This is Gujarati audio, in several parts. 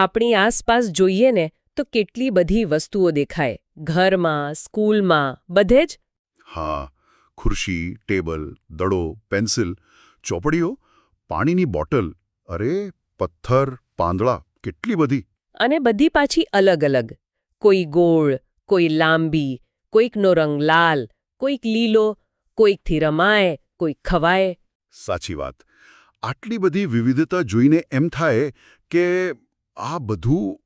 આપણી આસપાસ જોઈએ ને તો કેટલી બધી વસ્તુઓ દેખાય. ઘરમાં સ્કૂલમાં બધે જ. હા ખુરશી ટેબલ દડો પેન્સિલ ચોપડીઓ પાણીની બોટલ અરે પથ્થર પાંદડા કેટલી બધી. અને બધી પાછી અલગ અલગ. કોઈ ગોળ કોઈ લાંબી કોઈકનો રંગ લાલ કોઈક લીલો કોઈકથી રમાય કોઈક ખવાય. સાચી વાત. આટલી બધી વિવિધતા જોઈને એમ થાય કે આ બધું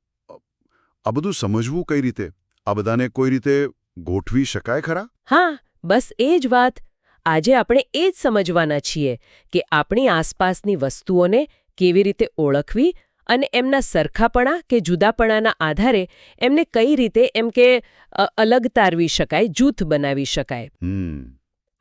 આ બધું સમજવું કઈ રીતે? આ બધાને કોઈ રીતે ગોઠવી શકાય ખરા? હા બસ એ જ વાત. આજે આપણે એ જ સમજવાના છીએ કે આપણી આસપાસની વસ્તુઓને કેવી રીતે ઓળખવી અને એમના સરખાપણા કે જુદાપણાના આધારે એમને કઈ રીતે એમ કે અલગ તારવી શકાય જૂથ બનાવી શકાય.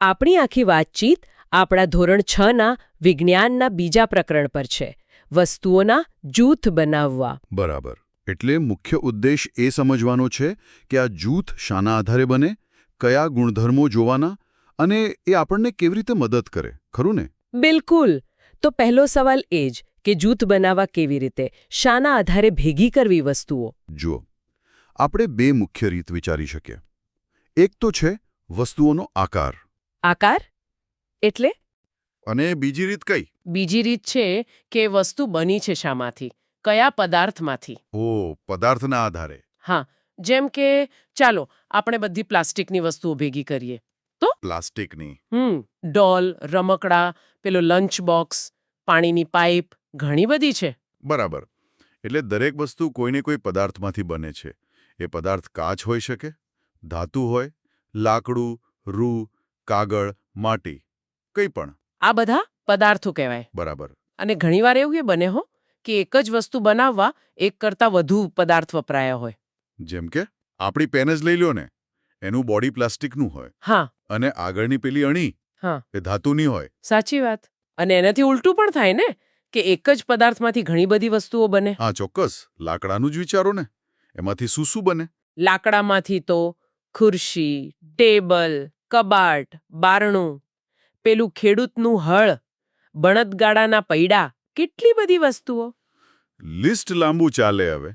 આપણી આખી વાતચીત આપણા ધોરણ છ ના વિજ્ઞાનના બીજા પ્રકરણ પર છે. વસ્તુઓના જૂથ બનાવવા. બરાબર. એટલે મુખ્ય ઉદ્દેશ એ સમજવાનો છે કે આ જૂથ શાના આધારે બને કયા ગુણધર્મો જોવાના અને એ આપણને કેવી રીતે મદદ કરે ખરું ને? બિલકુલ. તો પહેલો સવાલ એ જ કે જૂથ બનાવવા કેવી રીતે? શાના આધારે ભેગી કરવી વસ્તુઓ. જુઓ. આપણે બે મુખ્ય રીત વિચારી શકીએ. એક તો છે વસ્તુઓનો આકાર. આકાર? એટલે? અને બીજી રીત કઈ? બીજી રીત છે કે વસ્તુ બની છે શામાંથી. કયા પદાર્થમાંથી? ઓ પદાર્થના આધારે. હા જેમ કે ચાલો આપણે બધી પ્લાસ્ટિકની વસ્તુઓ ભેગી કરીએ. તો? પ્લાસ્ટિકની. હમ ડોલ રમકડા પેલો લંચ બોક્સ પાણીની પાઇપ ઘણી બધી છે. બરાબર. એટલે દરેક વસ્તુ કોઈને કોઈ પદાર્થમાંથી બને છે. એ પદાર્થ કાચ હોઈ શકે ધાતુ હોય લાકડું રૂ કાગળ માટી કંઈ પણ. આ બધા પદાર્થો કહેવાય. બરાબર. અને ઘણીવાર એવું એ બને હો કે એક જ વસ્તુ બનાવવા એક કરતાં વધુ પદાર્થ વપરાયા હોય. જેમ કે આપણી પેન જ લઈ લો ને એનું બોડી પ્લાસ્ટિકનું હોય. હા. અને આગળની પેલી અણી હા. એ ધાતુની હોય. સાચી વાત. અને એનાથી ઉલટું પણ થાય ને કે એક જ પદાર્થમાંથી ઘણી બધી વસ્તુઓ બને. હા ચોક્કસ. લાકડાનું જ વિચારો ને. એમાંથી શું શું બને? લાકડામાંથી તો ખુરશી ટેબલ કબાટ બારણું પેલું ખેડૂતનું હળ બળદગાડાના પૈડા કેટલી બધી વસ્તુઓ? લિસ્ટ લાંબુ ચાલે હવે.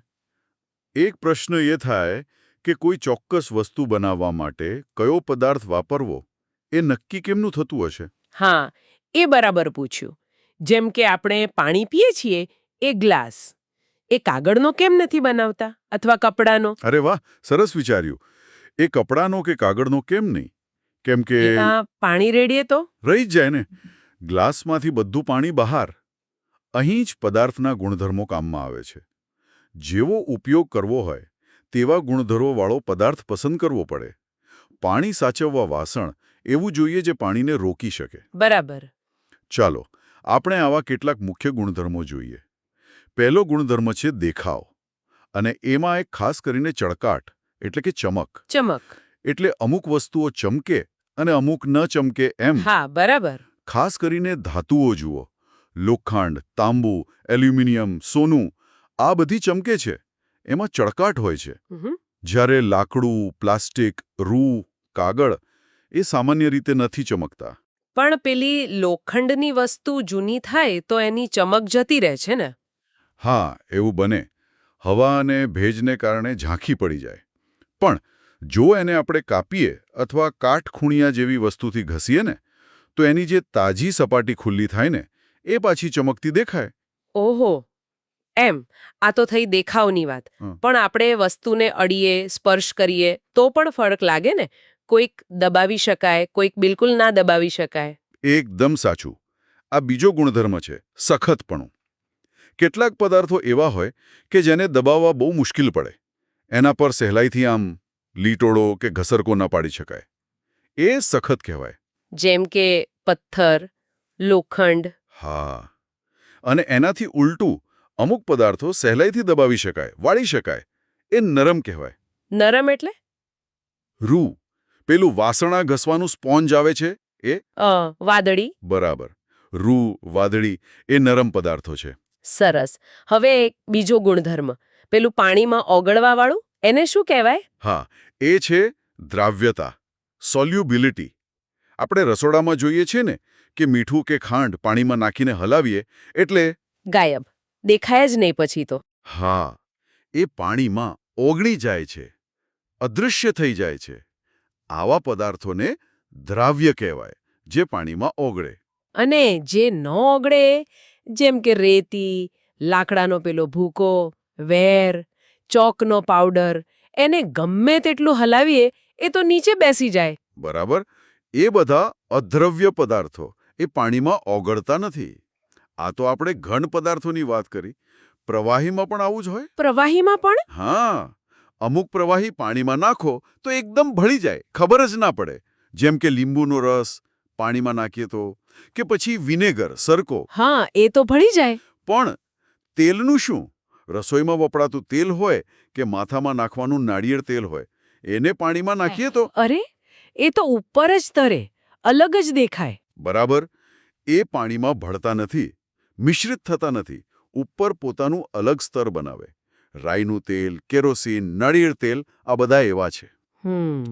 એક પ્રશ્ન એ થાય કે કોઈ ચોક્કસ વસ્તુ બનાવવા માટે કયો પદાર્થ વાપરવો એ નક્કી કેમનું થતું હશે? હા એ બરાબર પૂછ્યું. જેમ કે આપણે પાણી પીએ છીએ એ ગ્લાસ. એ કાગળનો કેમ નથી બનાવતા? અથવા કપડાનો? અરે વાહ સરસ વિચાર્યું. એ કપડાનો કે કાગળનો કેમ નહીં? કેમ કે પાણી રેડીએ તો? રહી જ જાય ને. ગ્લાસમાંથી બધું પાણી બહાર. અહીં જ પદાર્થના ગુણધર્મો કામમાં આવે છે. જેવો ઉપયોગ કરવો હોય તેવા ગુણધર્મોવાળો પદાર્થ પસંદ કરવો પડે. પાણી સાચવવા વાસણ એવું જોઈએ જે પાણીને રોકી શકે. બરાબર. ચાલો આપણે આવા કેટલાક મુખ્ય ગુણધર્મો જોઈએ. પહેલો ગુણધર્મ છે દેખાવ. અને એમાં એક ખાસ કરીને ચળકાટ એટલે કે ચમક. ચમક. એટલે અમુક વસ્તુઓ ચમકે અને અમુક ન ચમકે એમ. હા બરાબર. ખાસ કરીને ધાતુઓ જુઓ. લોખંડ તાંબુ એલ્યુમિનિયમ સોનું આ બધી ચમકે છે. એમાં ચળકાટ હોય છે. જ્યારે લાકડું પ્લાસ્ટિક રૂ કાગળ એ સામાન્ય રીતે નથી ચમકતા. પણ પેલી લોખંડની વસ્તુ જૂની થાય તો એની ચમક જતી રહે છે ને? હા એવું બને. હવા અને ભેજને કારણે ઝાંખી પડી જાય. પણ જો એને આપણે કાપીએ અથવા કાટખૂણિયા જેવી વસ્તુથી ઘસીએ ને તો એની જે તાજી સપાટી ખુલ્લી થાય ને એ પાછી ચમકતી દેખાય. ઓહો એમ. આ તો થઈ દેખાવની વાત. પણ આપણે વસ્તુને અડીએ સ્પર્શ કરીએ તો પણ ફરક લાગે ને? કોઈક દબાવી શકાય કોઈક બિલકુલ ના દબાવી શકાય. એકદમ સાચું. આ બીજો ગુણધર્મ છે સખતપણું. કેટલાક પદાર્થો એવા હોય કે જેને દબાવવા બહુ મુશ્કેલ પડે. એના પર સહેલાઈથી આમ લીટોળો કે ઘસરકો ન પાડી શકાય. એ સખત કહેવાય. જેમ કે પથ્થર લોખંડ. હા. અને એનાથી ઉલટું અમુક પદાર્થો સહેલાઈથી દબાવી શકાય વાળી શકાય. એ નરમ કહેવાય. નરમ એટલે? રૂ. પેલું વાસણા ઘસવાનું સ્પોન્જ આવે છે એ? વાદળી. બરાબર. રૂ વાદળી એ નરમ પદાર્થો છે. સરસ. હવે બીજો ગુણધર્મ. પેલું પાણીમાં ઓગળવાવાળું એને શું કહેવાય? હા એ છે દ્રાવ્યતા સોલ્યુબિલિટી આપણે રસોડામાં જોઈએ છીએ ને કે મીઠું કે ખાંડ પાણીમાં નાખીને હલાવીએ એટલે ગાયબ. દેખાય જ નહીં પછી તો. હા એ પાણીમાં ઓગળી જાય છે અદૃશ્ય થઈ જાય છે. આવા પદાર્થોને દ્રાવ્ય કહેવાય જે પાણીમાં ઓગળે. અને જે ન ઓગળે જેમ કે રેતી લાકડાનો પેલો ભૂકો વેર ચોકનો પાવડર એને ગમે તેટલું હલાવીએ એ તો નીચે બેસી જાય. બરાબર? એ બધા અદ્રવ્ય પદાર્થો એ પાણીમાં ઓગળતા નથી. આ તો આપણે ઘન પદાર્થોની વાત કરી. પ્રવાહીમાં પણ આવું જ હોય? પ્રવાહીમાં પણ? હા. અમુક પ્રવાહી પાણીમાં નાખો તો એકદમ ભળી જાય ખબર જ ના પડે. જેમ કે લીંબુનો રસ પાણીમાં નાખીએ તો. કે પછી વિનેગર સરકો. હા એ તો ભળી જાય. પણ તેલનું શું? રસોઈમાં વપરાતું તેલ હોય કે માથામાં નાખવાનું નાળિયેર તેલ હોય એને પાણીમાં નાખીએ તો? અરે એ તો ઉપર જ તરે અલગ જ દેખાય. બરાબર. એ પાણીમાં ભળતા નથી મિશ્રિત થતા નથી ઉપર પોતાનું અલગ સ્તર બનાવે. રાઈનું તેલ કેરોસીન નાળિયેર તેલ આ બધા એવા છે.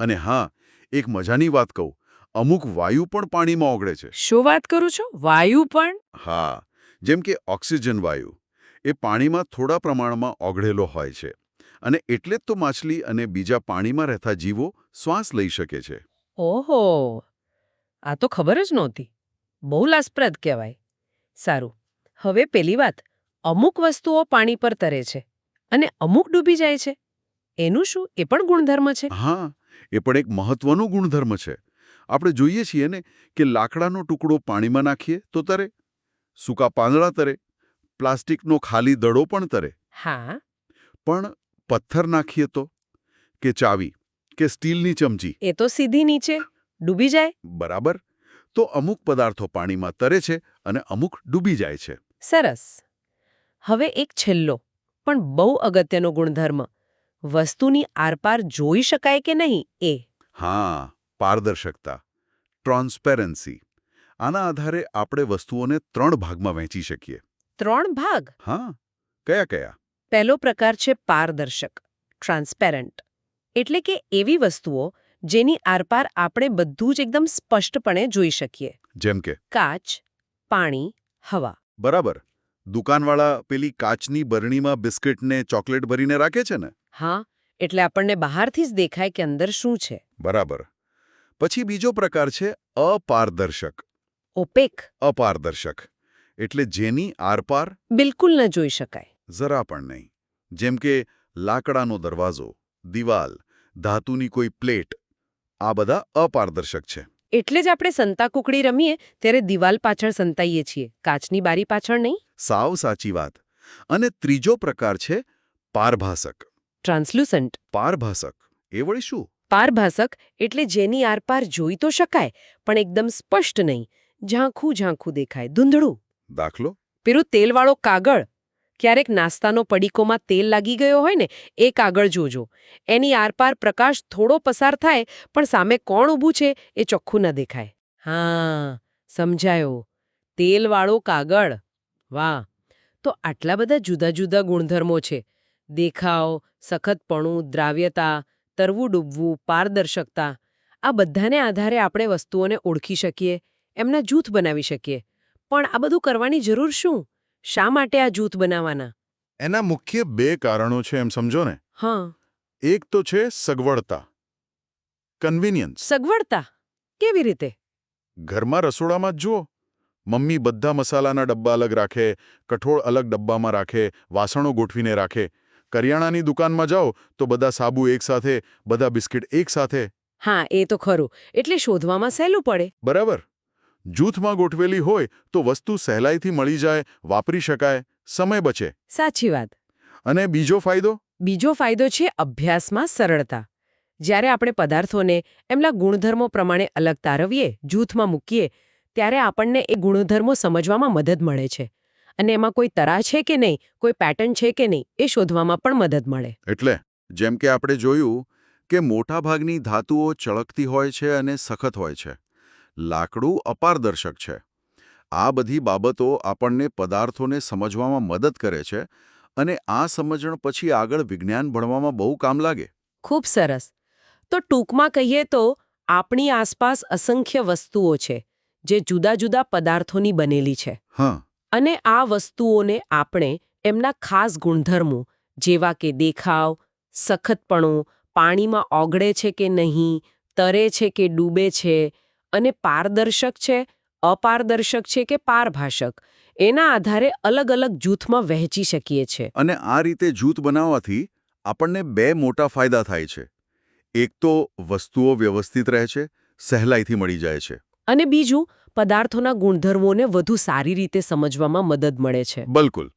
અને હા એક મજાની વાત કહું અમુક વાયુ પણ પાણીમાં ઓગળે છે. શું વાત કરું છો? વાયુ પણ? હા જેમ કે ઓક્સિજન વાયુ. એ પાણીમાં થોડા પ્રમાણમાં ઓગળેલો હોય છે. અને એટલે જ તો માછલી અને બીજા પાણીમાં રહેતા જીવો શ્વાસ લઈ શકે છે. ઓહો! આ તો ખબર જ નહોતી. બહુ લાસપ્રદ કહેવાય. સારું હવે પેલી વાત. અમુક વસ્તુઓ પાણી પર તરે છે અને અમુક ડૂબી જાય છે. એનું શું? એ પણ ગુણધર્મ છે? હા એ પણ એક મહત્વનું ગુણધર્મ છે. આપણે જોઈએ છીએ ને કે લાકડાનો ટુકડો પાણીમાં નાખીએ તો તરે. સૂકા પાંદડા તરે. પ્લાસ્ટિકનો ખાલી દડો પણ તરે. હા. પણ પથ્થર નાખીએ તો? કે ચાવી? કે સ્ટીલની ચમચી? એ તો સીધી નીચે. ડૂબી જાય. બરાબર. તો અમુક પદાર્થો પાણીમાં તરે છે અને અમુક ડૂબી જાય છે. સરસ. હવે એક છેલ્લો પણ બહુ અગત્યનો ગુણધર્મ. વસ્તુની આરપાર જોઈ શકાય કે નહીં? એ. હા પારદર્શકતા. ટ્રાન્સપેરન્સી. આના આધારે આપણે વસ્તુઓને ત્રણ ભાગમાં વહેંચી શકીએ. ત્રણ ભાગ. હા કયા કયા? પહેલો પ્રકાર છે પારદર્શક ટ્રાન્સપેરન્ટ એટલે કે એવી વસ્તુઓ જેની આરપાર આપણે બધું જ એકદમ સ્પષ્ટપણે જોઈ શકીએ. જેમ કે? કાચ પાણી હવા. બરાબર. દુકાનવાળા પેલી કાચની બરણીમાં બિસ્કિટને ચોકલેટ ભરીને રાખે છે ને? હા એટલે આપણને બહારથી જ દેખાય કે અંદર શું છે. બરાબર. પછી બીજો પ્રકાર છે અપારદર્શક. ઓપેક. અપારદર્શક. એટલે જેની આરપાર બિલકુલ ન જોઈ શકાય. જરા પણ નહીં. જેમ કે લાકડાનો દરવાજો દિવાલ ધાતુની કોઈ પ્લેટ આ બધા અપારદર્શક છે. એટલે જ આપણે સંતાકુકડી રમીએ ત્યારે દિવાલ પાછળ સંતાઈએ છીએ કાચની બારી પાછળ નહીં. સાવ સાચી વાત. અને ત્રીજો પ્રકાર છે પારભાસક. ટ્રાન્સલ્યુસન્ટ પારભાસક. એ વળી શું? પારભાસક એટલે જેની આરપાર જોઈ તો શકાય પણ એકદમ સ્પષ્ટ નહીં. ઝાંખું ઝાંખું દેખાય ધૂંધળું. દાખલો? પેલું તેલવાળો કાગળ. ક્યારેક નાસ્તાનો પડીકોમાં તેલ લાગી ગયો હોય ને, એ કાગળ જોજો. એની આરપાર પ્રકાશ થોડો પસાર થાય, પણ સામે કોણ ઊભું છે, એ ચોખ્ખું ન દેખાય. હા, સમજાયો. તેલવાળો કાગળ. વાહ. તો આટલા બધા જુદા જુદા ગુણધર્મો છે. દેખાવ, સખતપણું, દ્રાવ્યતા, તરવું ડૂબવું, પારદર્શકતા. આ બધાને આધારે આપણે વસ્તુઓને ઓળખી શકીએ, એમના જૂથ બનાવી શકીએ. પણ આ બધું કરવાની જરૂર શું? શા માટે આ જૂથ બનાવવાના? એના મુખ્ય બે કારણો છે એમ સમજો ને. હા. એક તો છે સગવડતા. કન્વિનિયન્સ સગવડતા? કેવી રીતે? ઘરમાં રસોડામાં જ જુઓ. મમ્મી બધા મસાલાના ડબ્બા અલગ રાખે કઠોળ અલગ ડબ્બામાં રાખે વાસણો ગોઠવીને રાખે. કરિયાણાની દુકાનમાં જાઓ તો બધા સાબુ એકસાથે બધા બિસ્કિટ એકસાથે હા એ તો ખરું. એટલે શોધવામાં સહેલું પડે. બરાબર. જૂથમાં ગોઠવેલી હોય તો વસ્તુ સહેલાઈથી મળી જાય વાપરી શકાય સમય બચે. સાચી વાત. અને બીજો ફાયદો? બીજો ફાયદો છે અભ્યાસમાં સરળતા. જ્યારે આપણે પદાર્થોને એમના ગુણધર્મો પ્રમાણે અલગ તારવીએ જૂથમાં મૂકીએ ત્યારે આપણને એ ગુણધર્મો સમજવામાં મદદ મળે છે. અને એમાં કોઈ તરા છે કે નહીં કોઈ પેટર્ન છે કે નહીં એ શોધવામાં પણ મદદ મળે. એટલે જેમ કે આપણે જોયું કે મોટાભાગની ધાતુઓ ચળકતી હોય છે અને સખત હોય છે. લાકડું અપારદર્શક છે. આ બધી બાબતો આપણને પદાર્થોને સમજવામાં મદદ કરે છે અને આ સમજણ પછી આગળ વિજ્ઞાન ભણવામાં બહુ કામ લાગે. ખૂબ સરસ. તો ટૂંકમાં કહીએ તો આપણી આસપાસ અસંખ્ય વસ્તુઓ છે જે જુદા જુદા પદાર્થોની બનેલી છે. હા. અને આ વસ્તુઓને આપણે એમના ખાસ ગુણધર્મો જેવા કે દેખાવ સખતપણું પાણીમાં ઓગળે છે કે નહીં તરે છે કે ડૂબે છે અને પારદર્શક છે અપારદર્શક છે કે પારભાષક? એના આધારે અલગ અલગ જૂથમાં વહેંચી શકીએ છે. અને આ રીતે જૂથ બનાવવાથી આપણને બે મોટા ફાયદા થાય છે. એક તો વસ્તુઓ વ્યવસ્થિત રહે છે સહેલાઈથી મળી જાય છે. અને બીજું પદાર્થોના ગુણધર્મોને વધુ સારી રીતે સમજવામાં મદદ મળે છે. બિલકુલ.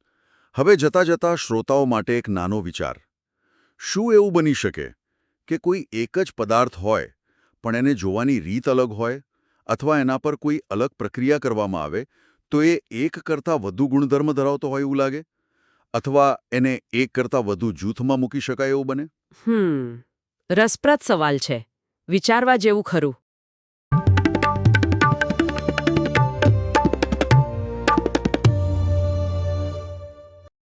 હવે જતા જતા શ્રોતાઓ માટે એક નાનો વિચાર. શું એવું બની શકે કે કોઈ એક જ પદાર્થ હોય પણ એને જોવાની રીત અલગ હોય અથવા એના પર કોઈ અલગ પ્રક્રિયા કરવામાં આવે, તો એ એક કરતાં વધુ ગુણધર્મ ધરાવતો હોય એવું લાગે? અથવા એને એક કરતાં વધુ જૂથમાં મૂકી શકાય એવું બને? હમ, રસપ્રદ સવાલ છે. વિચારવા જેવું ખરું.